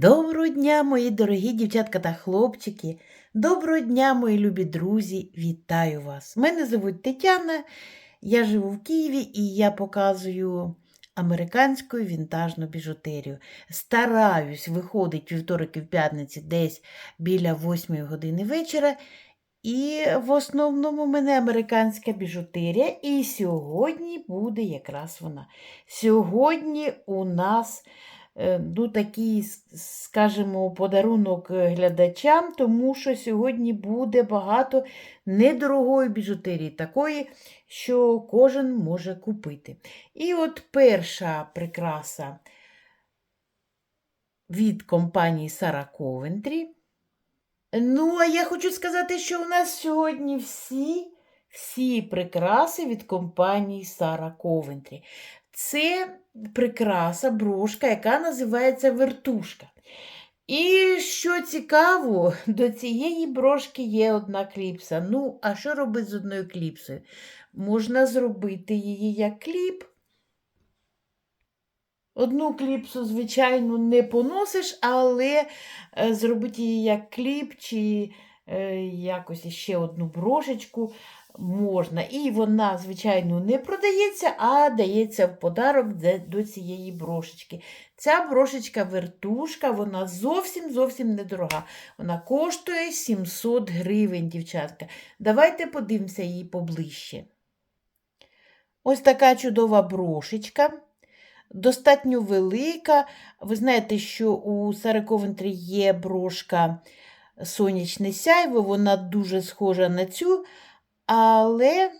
Доброго дня, мої дорогі дівчатка та хлопчики. Доброго дня, мої любі друзі. Вітаю вас. Мене звуть Тетяна. Я живу в Києві і я показую американську вінтажну біжутерію. Стараюсь виходить вівторок і в п'ятниці десь біля 8 години вечора. І в основному в мене американська біжутерія. І сьогодні буде якраз вона. Сьогодні у нас ну, такий, скажімо, подарунок е, глядачам, тому що сьогодні буде багато недорогої біжутерії, такої, що кожен може купити. І от перша прикраса від компанії Сара Ковентрі. Ну, а я хочу сказати, що у нас сьогодні всі, всі прикраси від компанії Сара Ковентрі. Це прикраса, брошка, яка називається вертушка. І що цікаво, до цієї брошки є одна кліпса. Ну, а що робити з одною кліпсою? Можна зробити її як кліп. Одну кліпсу, звичайно, не поносиш, але е, зробити її як кліп чи е, якось ще одну брошечку можна. І вона, звичайно, не продається, а дається в подарок до цієї брошечки. Ця брошечка вертушка, вона зовсім зовсім недорога. Вона коштує 700 гривень, дівчатка. Давайте подивимося її поближче. Ось така чудова брошечка. Достатньо велика. Ви знаєте, що у Сари Ковентрі є брошка сонячне сяйво, вона дуже схожа на цю, але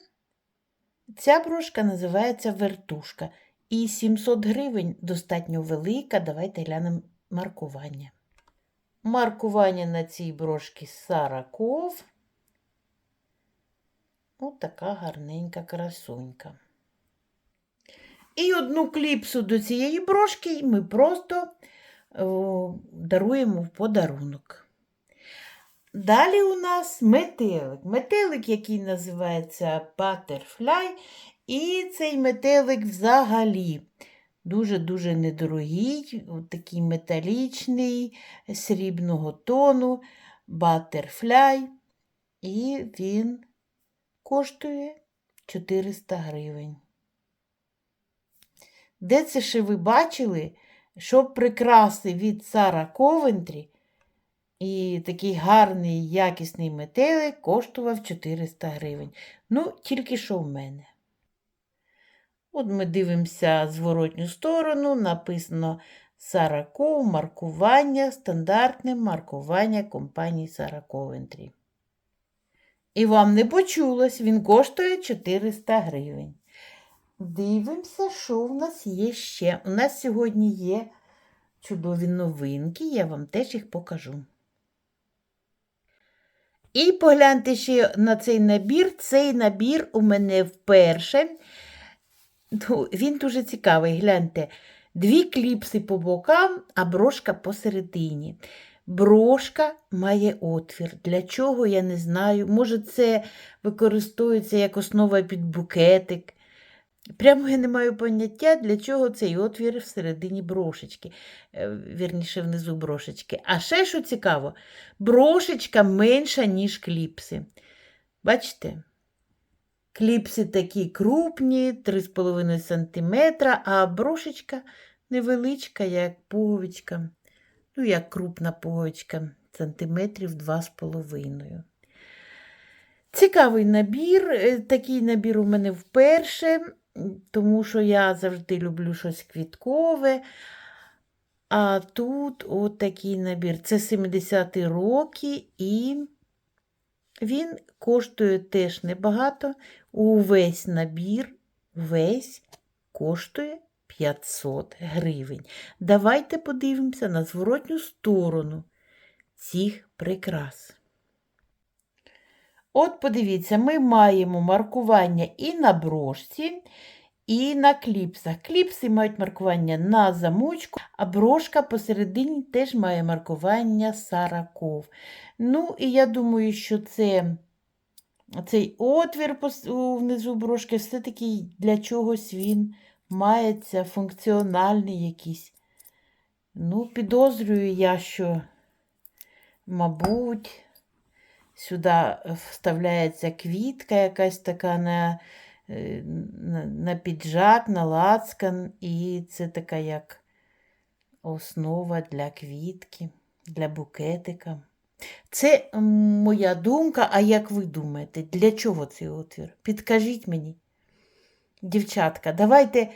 ця брошка називається вертушка. І 700 гривень достатньо велика. Давайте глянемо маркування. Маркування на цій брошці Сараков. Ось така гарненька красунька. І одну кліпсу до цієї брошки ми просто о, даруємо в подарунок. Далі у нас метелик. Метелик, який називається Butterfly. І цей метелик взагалі дуже-дуже недорогий, такий металічний, срібного тону, Butterfly. І він коштує 400 гривень. Де це ще ви бачили, щоб прикраси від Сара Ковентрі і такий гарний якісний метелик коштував 400 гривень. Ну, тільки що в мене. От ми дивимося зворотню сторону, написано Сараков, маркування, стандартне маркування компанії Сара Ковентрі. І вам не почулось, він коштує 400 гривень. Дивимося, що в нас є ще. У нас сьогодні є чудові новинки, я вам теж їх покажу. І погляньте ще на цей набір. Цей набір у мене вперше. Ну, він дуже цікавий. Гляньте, дві кліпси по бокам, а брошка посередині. Брошка має отвір. Для чого, я не знаю. Може, це використовується як основа під букетик. Прямо я не маю поняття, для чого цей отвір всередині брошечки, е, вірніше внизу брошечки. А ще що цікаво, брошечка менша, ніж кліпси. Бачите? Кліпси такі крупні, 3,5 см, а брошечка невеличка, як пуговичка. Ну, як крупна пуговичка, сантиметрів 2,5. Цікавий набір. Е, Такий набір у мене вперше, тому що я завжди люблю щось квіткове. А тут от такий набір. Це 70-ті роки, і він коштує теж небагато. Увесь набір, весь коштує 500 гривень. Давайте подивимося на зворотню сторону цих прикрас. От подивіться, ми маємо маркування і на брошці, і на кліпсах. Кліпси мають маркування на замочку, а брошка посередині теж має маркування Сараков. Ну, і я думаю, що це, цей отвір внизу брошки все-таки для чогось він мається функціональний якийсь. Ну, підозрюю я, що, мабуть, сюди вставляється квітка якась така на, е, на, на піджак, на лацкан, і це така як основа для квітки, для букетика. Це моя думка, а як ви думаєте, для чого цей отвір? Підкажіть мені. Дівчатка, давайте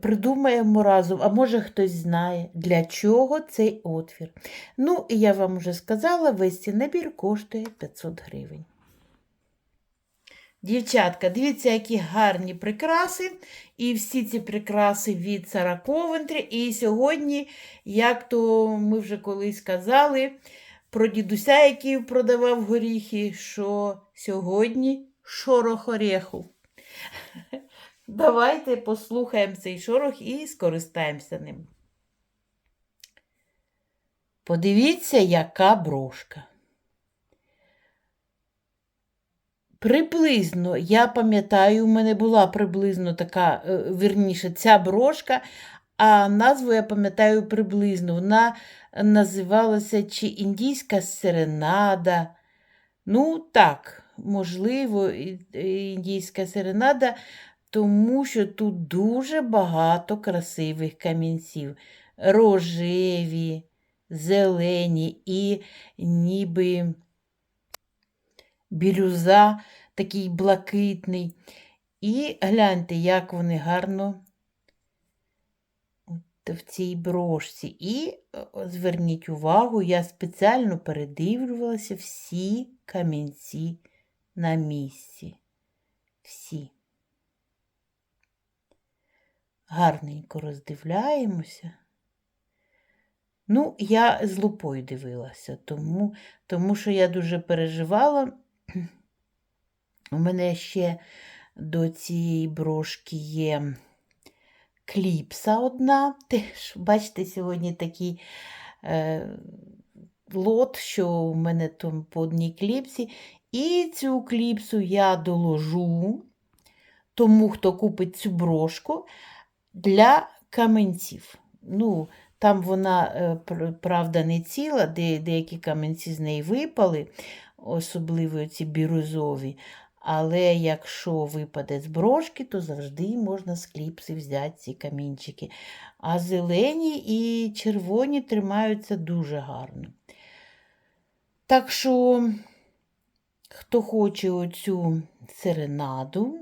придумаємо разом, а може хтось знає, для чого цей отвір. Ну, і я вам вже сказала, весь цей набір коштує 500 гривень. Дівчатка, дивіться, які гарні прикраси. І всі ці прикраси від Сара Ковентрі. І сьогодні, як то ми вже колись казали, про дідуся, який продавав горіхи, що сьогодні шорох ореху. Давайте послухаємо цей шорох і скористаємося ним. Подивіться, яка брошка. Приблизно, я пам'ятаю, у мене була приблизно така, е, вірніше, ця брошка, а назву я пам'ятаю приблизно. Вона називалася чи індійська серенада. Ну, так, можливо, індійська серенада, тому що тут дуже багато красивих камінців. Рожеві, зелені і ніби бірюза, такий блакитний. І гляньте, як вони гарно в цій брошці. І зверніть увагу, я спеціально передивлювалася всі камінці на місці. Всі. Гарненько роздивляємося. Ну, я з лупою дивилася, тому, тому що я дуже переживала. У мене ще до цієї брошки є кліпса одна. Теж, бачите, сьогодні такий е, лот, що у мене там по одній кліпсі. І цю кліпсу я доложу тому, хто купить цю брошку для каменців. Ну, там вона, е, правда, не ціла, де, деякі каменці з неї випали, особливо ці бірюзові. Але якщо випаде з брошки, то завжди можна з кліпси взяти ці камінчики. А зелені і червоні тримаються дуже гарно. Так що, хто хоче оцю серенаду,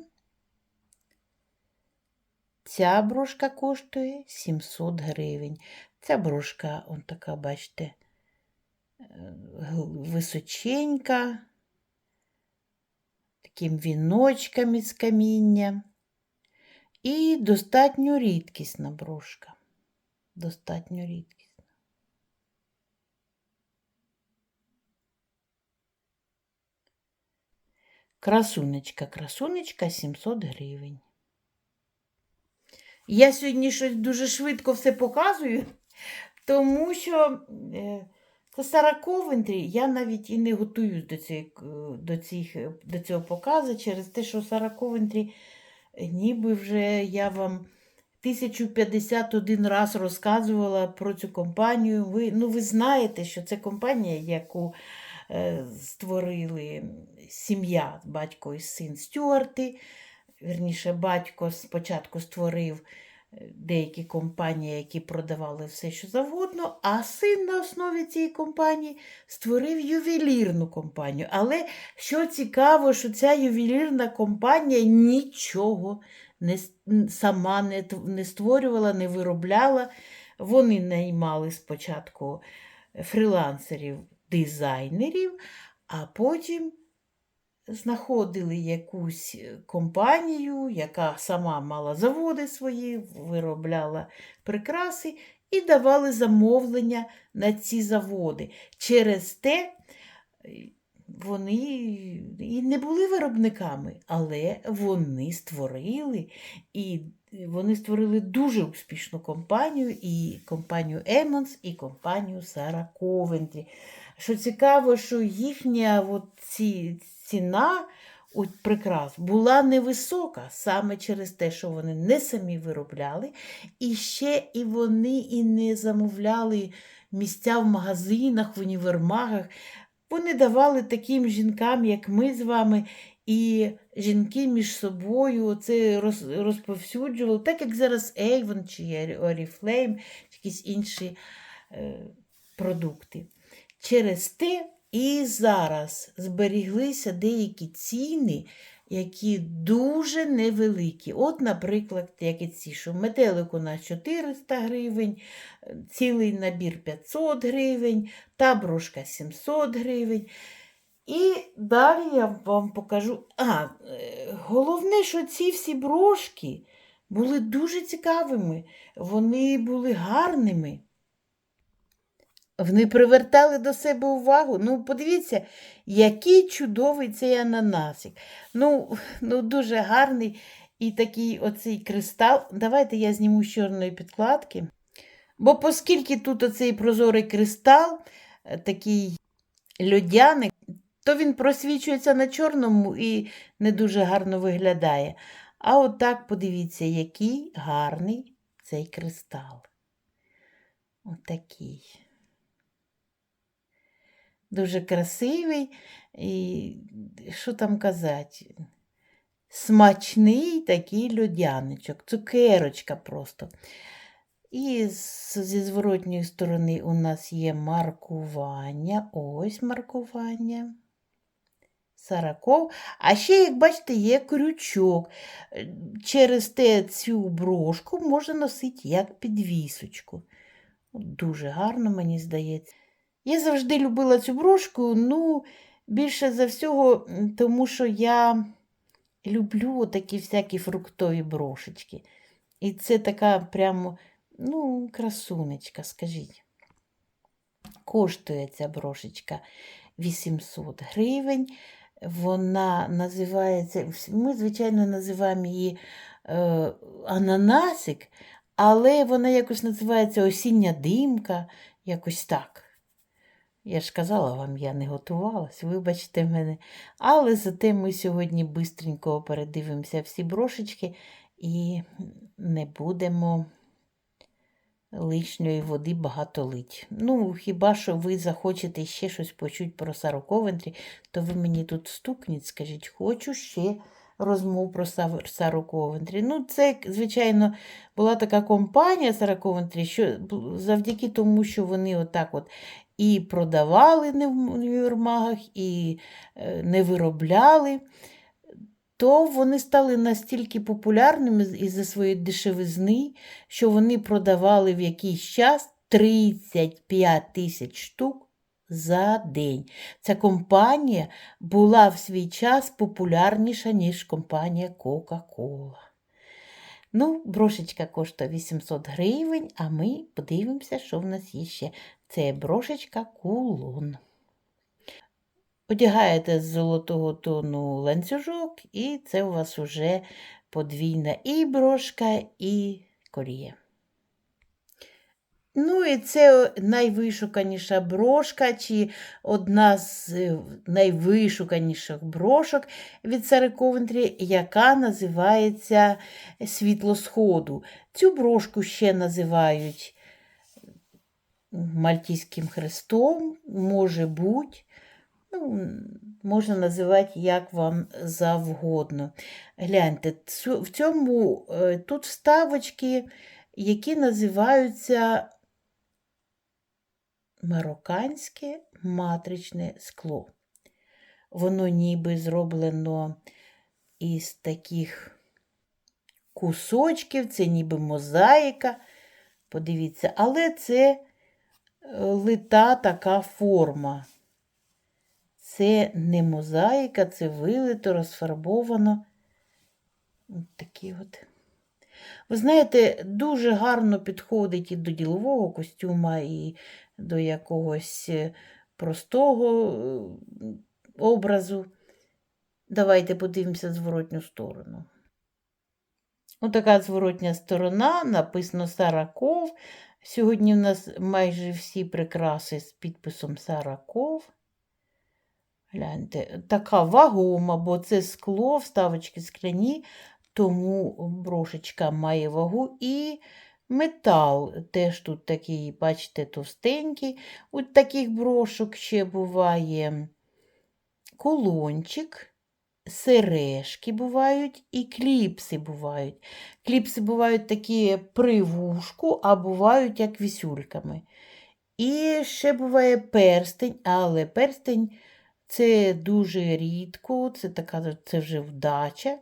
Ця брошка коштує 700 гривень. Ця брошка, он така, бачите, е, височенька, таким віночком із каміння. І достатньо рідкісна брошка. Достатньо рідкісна. Красунечка, красунечка 700 гривень. Я сьогодні щось дуже швидко все показую, тому що е, Сара Ковентрі, я навіть і не готуюсь до, цієї, е, до, цих, е, до цього показу через те, що Сара Ковентрі, ніби вже я вам 1051 раз розказувала про цю компанію. Ви, ну, ви знаєте, що це компанія, яку е, створили сім'я, батько і син Стюарти. Вірніше, батько спочатку створив е, деякі компанії, які продавали все, що завгодно, а син на основі цієї компанії створив ювелірну компанію. Але що цікаво, що ця ювелірна компанія нічого не, сама не, не створювала, не виробляла. Вони наймали спочатку фрілансерів, дизайнерів, а потім знаходили якусь е, компанію, яка сама мала заводи свої, виробляла прикраси і давали замовлення на ці заводи. Через те е, вони і не були виробниками, але вони створили і вони створили дуже успішну компанію, і компанію Емонс, і компанію Сара Ковентрі. Що цікаво, що їхня от ці, ціна у прикрас була невисока саме через те, що вони не самі виробляли, і ще і вони і не замовляли місця в магазинах, в універмагах. Вони давали таким жінкам, як ми з вами, і жінки між собою це розповсюджували, так як зараз Avon чи Oriflame, чи якісь інші е, продукти. Через те і зараз зберіглися деякі ціни, які дуже невеликі. От, наприклад, як і ці, що метелик у нас 400 гривень, цілий набір 500 гривень, та брошка 700 гривень. І далі я вам покажу. А, е, головне, що ці всі брошки були дуже цікавими, вони були гарними. Вони привертали до себе увагу. Ну, подивіться, який чудовий цей ананасик. Ну, ну дуже гарний і такий оцей кристал. Давайте я зніму з чорної підкладки. Бо оскільки тут оцей прозорий кристал, е, такий льодяник, то він просвічується на чорному і не дуже гарно виглядає. А от так подивіться, який гарний цей кристал. Отакий. Дуже красивий і що там казати? Смачний такий льодяничок, цукерочка просто. І зі зворотньої сторони у нас є маркування. Ось маркування. Сараков. А ще, як бачите, є крючок. Через те цю брошку можна носити як підвісочку. Дуже гарно, мені здається. Я завжди любила цю брошку, ну, більше за всього, тому що я люблю такі всякі фруктові брошечки. І це така прямо, ну, красунечка, скажіть. Коштує ця брошечка 800 гривень. Вона називається, ми, звичайно, називаємо її е, ананасик, але вона якось називається осіння димка, якось так. Я ж казала вам, я не готувалась, вибачте мене. Але зате ми сьогодні бистренько передивимося всі брошечки і не будемо лишньої води багато лить. Ну, хіба що ви захочете ще щось почути про Сару Ковентрі, то ви мені тут стукніть, скажіть, хочу ще розмов про Сару Ковентрі. Ну, це, звичайно, була така компанія Сара Ковентрі, що завдяки тому, що вони отак от і продавали не в універмагах, і е, не виробляли, то вони стали настільки популярними із-за своєї дешевизни, що вони продавали в якийсь час 35 тисяч штук за день. Ця компанія була в свій час популярніша, ніж компанія Coca-Cola. Ну, брошечка коштує 800 гривень, а ми подивимося, що в нас є ще. Це брошечка кулон. Одягаєте з золотого тону ланцюжок, і це у вас уже подвійна і брошка, і коліє. Ну, і це найвишуканіша брошка, чи одна з е, найвишуканіших брошок від Сари Ковентрі, яка називається Світло Сходу. Цю брошку ще називають Мальтійським хрестом, може бути. Ну, можна називати як вам завгодно. Гляньте, в цьому е, тут вставочки, які називаються марокканське матричне скло. Воно ніби зроблено із таких кусочків, це ніби мозаїка. Подивіться, але це е, лита така форма. Це не мозаїка, це вилито, розфарбовано. От такі от. Ви знаєте, дуже гарно підходить і до ділового костюма, і до якогось е, простого е, образу. Давайте подивимося зворотню сторону. Отака зворотня сторона, написано Сараков. Сьогодні в нас майже всі прикраси з підписом Сараков. Гляньте, така вагома, бо це скло, вставочки скляні, тому брошечка має вагу і метал теж тут такий, бачите, товстенький. У таких брошок ще буває кулончик, сережки бувають і кліпси бувають. Кліпси бувають такі при вушку, а бувають як вісюльками. І ще буває перстень, але перстень це дуже рідко, це така це вже вдача.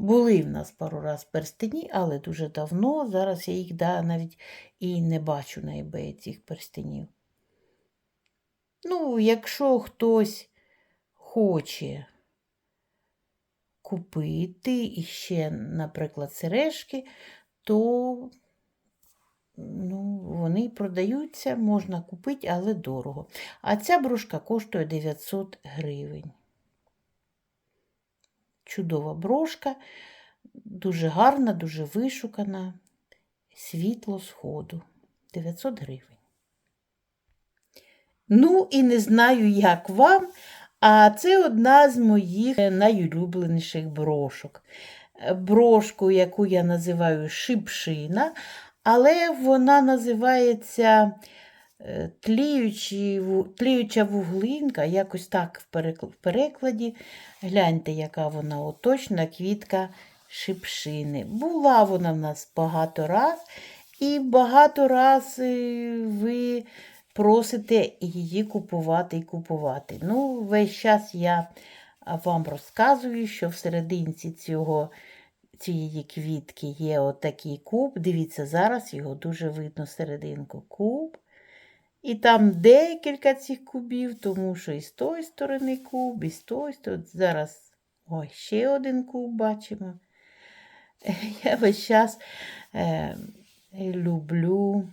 Були в нас пару раз перстені, але дуже давно. Зараз я їх да, навіть і не бачу на eBay цих перстенів. Ну, якщо хтось хоче купити іще, наприклад, сережки, то ну, вони продаються, можна купити, але дорого. А ця брошка коштує 900 гривень. Чудова брошка, дуже гарна, дуже вишукана, світло сходу. 900 гривень. Ну, і не знаю, як вам, а це одна з моїх найулюбленіших брошок. Брошку, яку я називаю шипшина, але вона називається тліюча вуглинка, якось так в перекладі. Гляньте, яка вона оточна квітка шипшини. Була вона в нас багато раз, і багато раз е, ви просите її купувати і купувати. Ну, весь час я вам розказую, що в цього, цієї квітки є отакий куб. Дивіться, зараз його дуже видно серединку куб. І там декілька цих кубів, тому що і з тої сторони куб, і з тої сторони. Зараз ой, ще один куб бачимо. Я весь час е, люблю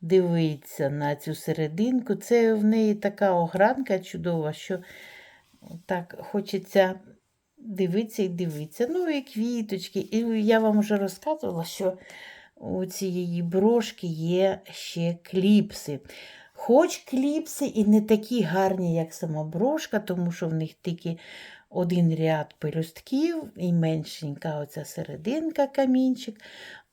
дивитися на цю серединку. Це в неї така огранка чудова, що так хочеться дивитися і дивитися. Ну, і квіточки. І я вам вже розказувала, що у цієї брошки є ще кліпси. Хоч кліпси і не такі гарні, як сама брошка, тому що в них тільки один ряд пелюстків і меншенька оця серединка камінчик.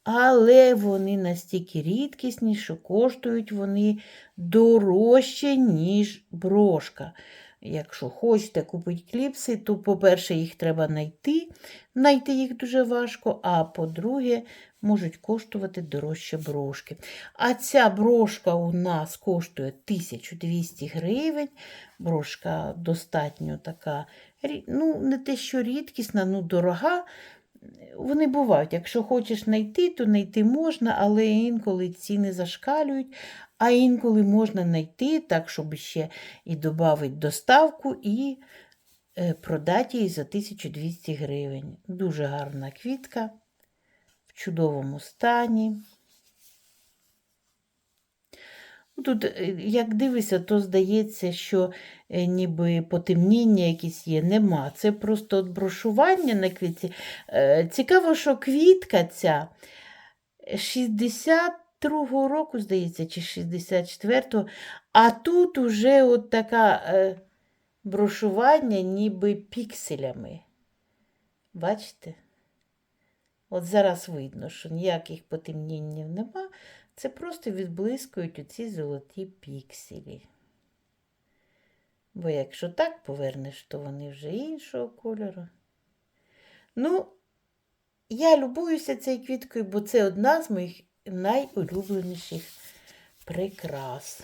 Але вони настільки рідкісні, що коштують вони дорожче, ніж брошка. Якщо хочете купити кліпси, то, по-перше, їх треба знайти. Знайти їх дуже важко, а по-друге, можуть коштувати дорожче брошки. А ця брошка у нас коштує 1200 гривень. Брошка достатньо така, ну, не те, що рідкісна, ну дорога. Вони бувають, якщо хочеш знайти, то знайти можна, але інколи ціни зашкалюють, а інколи можна знайти так, щоб ще і додати доставку, і е, продати її за 1200 гривень. Дуже гарна квітка, чудовому стані. Тут, е, як дивишся, то здається, що е, ніби потемніння якісь є, нема. Це просто от брошування на квітці. Е, цікаво, що квітка ця 62-го року, здається, чи 64-го, а тут уже от така брошування ніби пікселями. Бачите? От зараз видно, що ніяких потемніннів нема. Це просто відблискують оці золоті пікселі. Бо якщо так повернеш, то вони вже іншого кольору. Ну, я любуюся цією квіткою, бо це одна з моїх найулюбленіших прикрас.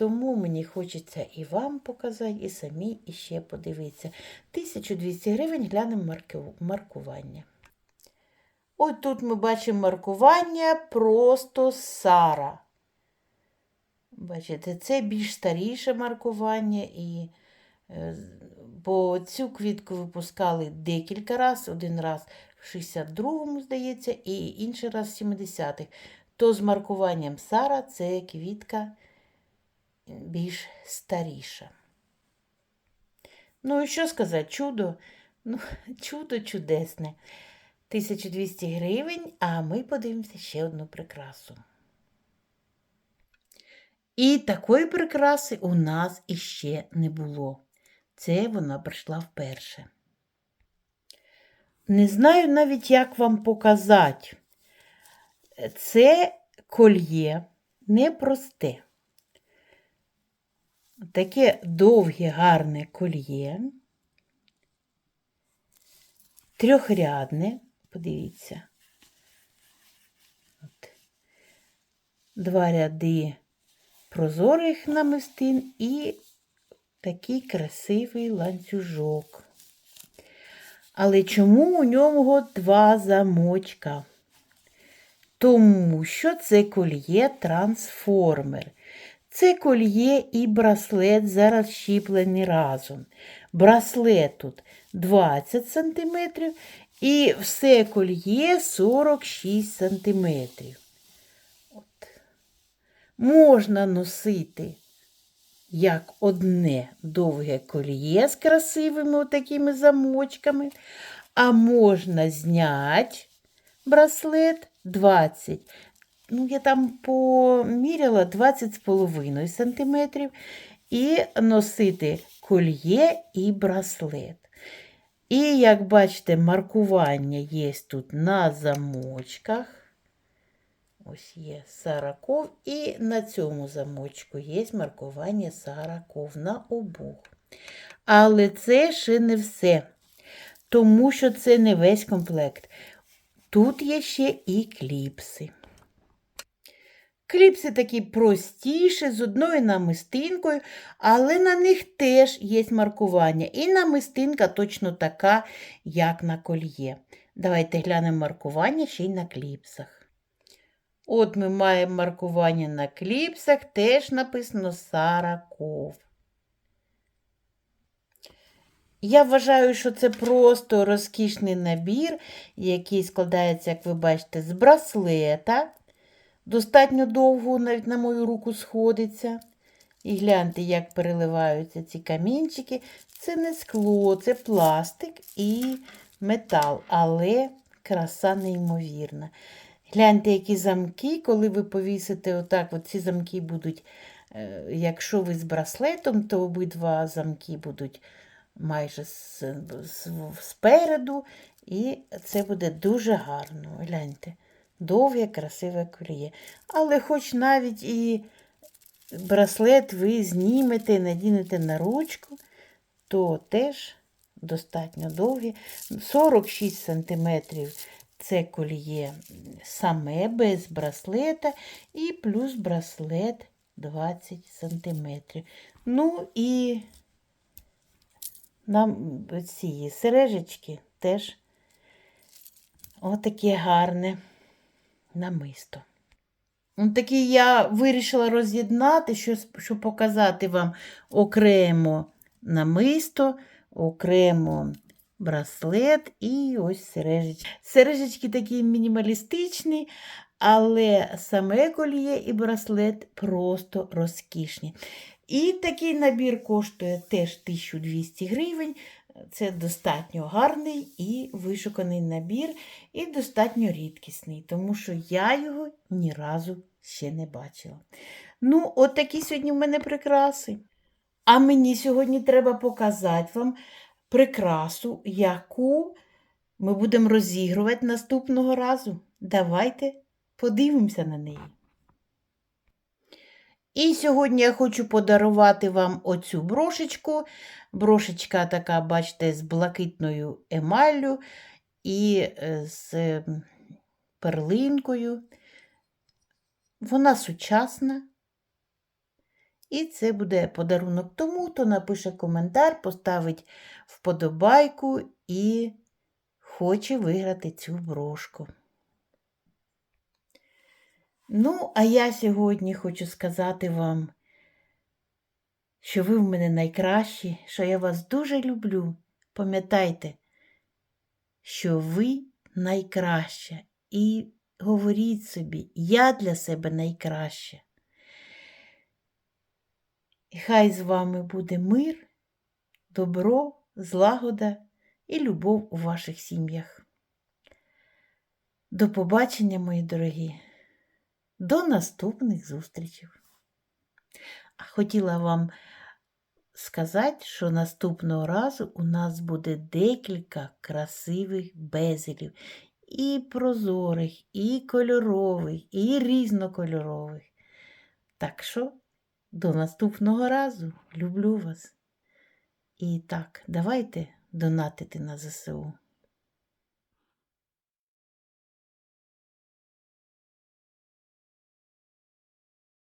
Тому мені хочеться і вам показати, і самі іще подивитися. 1200 гривень глянемо маркування. Ось тут ми бачимо маркування просто Сара. Бачите, це більш старіше маркування, і, е, бо цю квітку випускали декілька разів, один раз в 62-му, здається, і інший раз в 70-х. То з маркуванням Сара це квітка більш старіша. Ну і що сказати, чудо? Ну, чудо чудесне. 1200 гривень, а ми подивимося ще одну прикрасу. І такої прикраси у нас іще не було. Це вона прийшла вперше. Не знаю навіть, як вам показати. Це кольє непросте. Таке довге, гарне кольє. Трьохрядне, подивіться. От. Два ряди прозорих намистин і такий красивий ланцюжок. Але чому у нього два замочка? Тому що це кольє трансформер. Це кольє і браслет зараз щіплені разом. Браслет тут 20 см і все кольє 46 см. От. Можна носити як одне довге кольє з красивими такими замочками, а можна зняти браслет 20. Ну, я там поміряла 20,5 см і носити кольє і браслет. І, як бачите, маркування є тут на замочках. Ось є Сараков, і на цьому замочку є маркування Сараков на обох. Але це ще не все, тому що це не весь комплект. Тут є ще і кліпси. Кліпси такі простіші, з одною намистинкою, але на них теж є маркування. І намистинка точно така, як на кольє. Давайте глянемо маркування ще й на кліпсах. От ми маємо маркування на кліпсах, теж написано Сараков. Я вважаю, що це просто розкішний набір, який складається, як ви бачите, з браслета. Достатньо довго навіть на мою руку сходиться. І гляньте, як переливаються ці камінчики. Це не скло, це пластик і метал, але краса неймовірна. Гляньте, які замки, коли ви повісите отак, от ці замки будуть, е, якщо ви з браслетом, то обидва замки будуть майже спереду, і це буде дуже гарно. Гляньте, довге, красиве коліє. Але хоч навіть і браслет ви знімете, надінете на ручку, то теж достатньо довге. 46 см це коліє саме без браслета і плюс браслет 20 см. Ну і нам ці сережечки теж отаке гарне намисто. Такий я вирішила роз'єднати, щоб показати вам окремо намисто, окремо браслет і ось сережечки. Сережечки такі мінімалістичні, але саме коліє і браслет просто розкішні. І такий набір коштує теж 1200 гривень. Це достатньо гарний і вишуканий набір, і достатньо рідкісний, тому що я його ні разу ще не бачила. Ну, от такі сьогодні в мене прикраси. А мені сьогодні треба показати вам прикрасу, яку ми будемо розігрувати наступного разу. Давайте подивимося на неї. І сьогодні я хочу подарувати вам оцю брошечку. Брошечка така, бачите, з блакитною емаллю і е, з перлинкою. Вона сучасна. І це буде подарунок тому, хто напише коментар, поставить вподобайку і хоче виграти цю брошку. Ну, а я сьогодні хочу сказати вам, що ви в мене найкращі, що я вас дуже люблю. Пам'ятайте, що ви найкраща. І говоріть собі, я для себе найкраща. Хай з вами буде мир, добро, злагода і любов у ваших сім'ях. До побачення, мої дорогі, до наступних зустрічей! А хотіла вам сказати, що наступного разу у нас буде декілька красивих безелів. І прозорих, і кольорових, і різнокольорових. Так що до наступного разу. Люблю вас. І так, давайте донатити на ЗСУ.